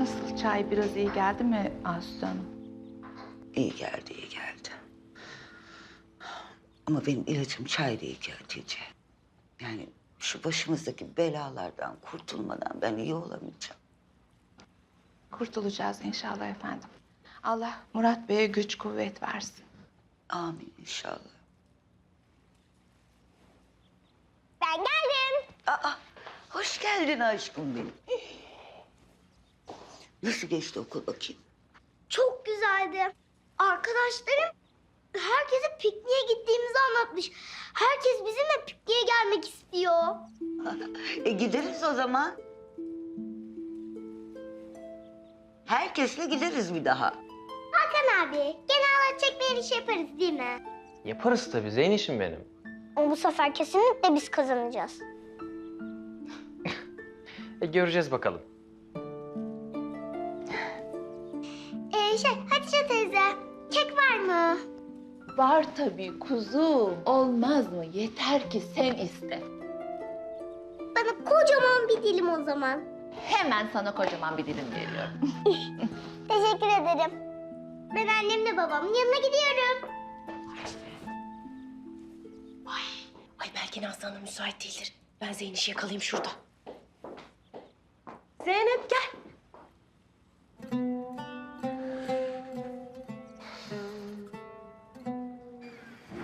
Nasıl çay biraz iyi geldi mi Aslı Hanım? İyi geldi, iyi geldi. Ama benim ilacım çay değil ki Hatice. Yani şu başımızdaki belalardan kurtulmadan ben iyi olamayacağım. Kurtulacağız inşallah efendim. Allah Murat Bey'e güç kuvvet versin. Amin inşallah. Ben geldim. Aa, hoş geldin aşkım benim. Nasıl geçti okul bakayım? Çok güzeldi. Arkadaşlarım herkese pikniğe gittiğimizi anlatmış. Herkes bizimle pikniğe gelmek istiyor. E gideriz o zaman. Herkesle gideriz bir daha. Hakan abi, gene halat çekmeyen iş yaparız değil mi? Yaparız tabii Zeyniş'im benim. Ama bu sefer kesinlikle biz kazanacağız. E, göreceğiz bakalım. Şey, Hatice teyze, kek var mı? Var tabii kuzum. Olmaz mı? Yeter ki sen iste. Bana kocaman bir dilim o zaman. Hemen sana kocaman bir dilim veriyorum. Teşekkür ederim. Ben annemle babamın yanına gidiyorum. Ay belki Nazlı Hanım müsait değildir. Ben Zeyniş'i yakalayayım şurada. Zeynep gel.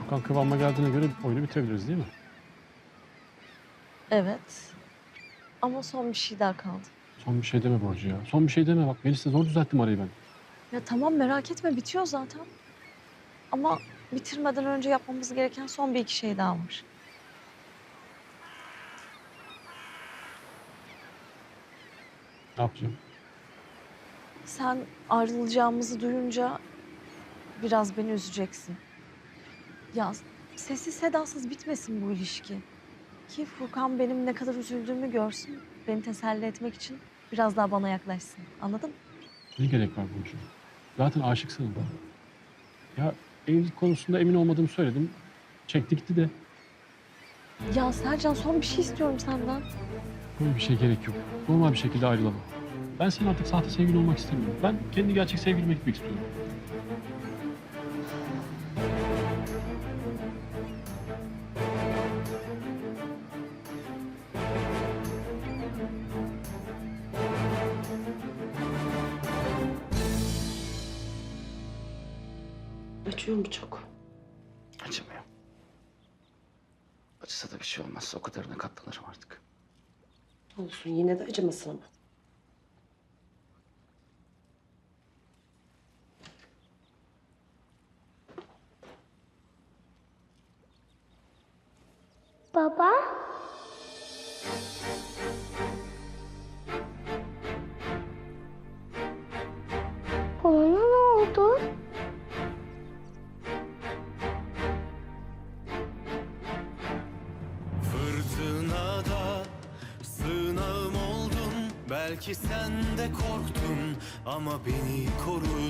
Okan kıvama geldiğine göre oyunu bitirebiliriz değil mi? Evet. Ama son bir şey daha kaldı. Son bir şey deme Borcu ya. Son bir şey deme bak. Melis'le zor düzelttim arayı ben. Ya tamam merak etme bitiyor zaten. Ama bitirmeden önce yapmamız gereken son bir iki şey daha var. Ne yapacağım? Sen ayrılacağımızı duyunca biraz beni üzeceksin. Ya sessiz sedasız bitmesin bu ilişki. Ki Furkan benim ne kadar üzüldüğümü görsün. Beni teselli etmek için biraz daha bana yaklaşsın. Anladın mı? Ne gerek var Burcu? Zaten aşıksın. Ya evlilik konusunda emin olmadığımı söyledim. Çekti gitti de. Ya Sercan son bir şey istiyorum senden. Böyle bir şey gerek yok. Normal bir şekilde ayrılalım. Ben senin artık sahte sevgili olmak istemiyorum. Ben kendi gerçek sevgilime gitmek istiyorum. Acıyor mu çok? Acımıyor. Acısa da bir şey olmaz. O kadarına katlanırım artık. Olsun yine de acımasın ama. Baba? Belki sen de korktun ama beni korudun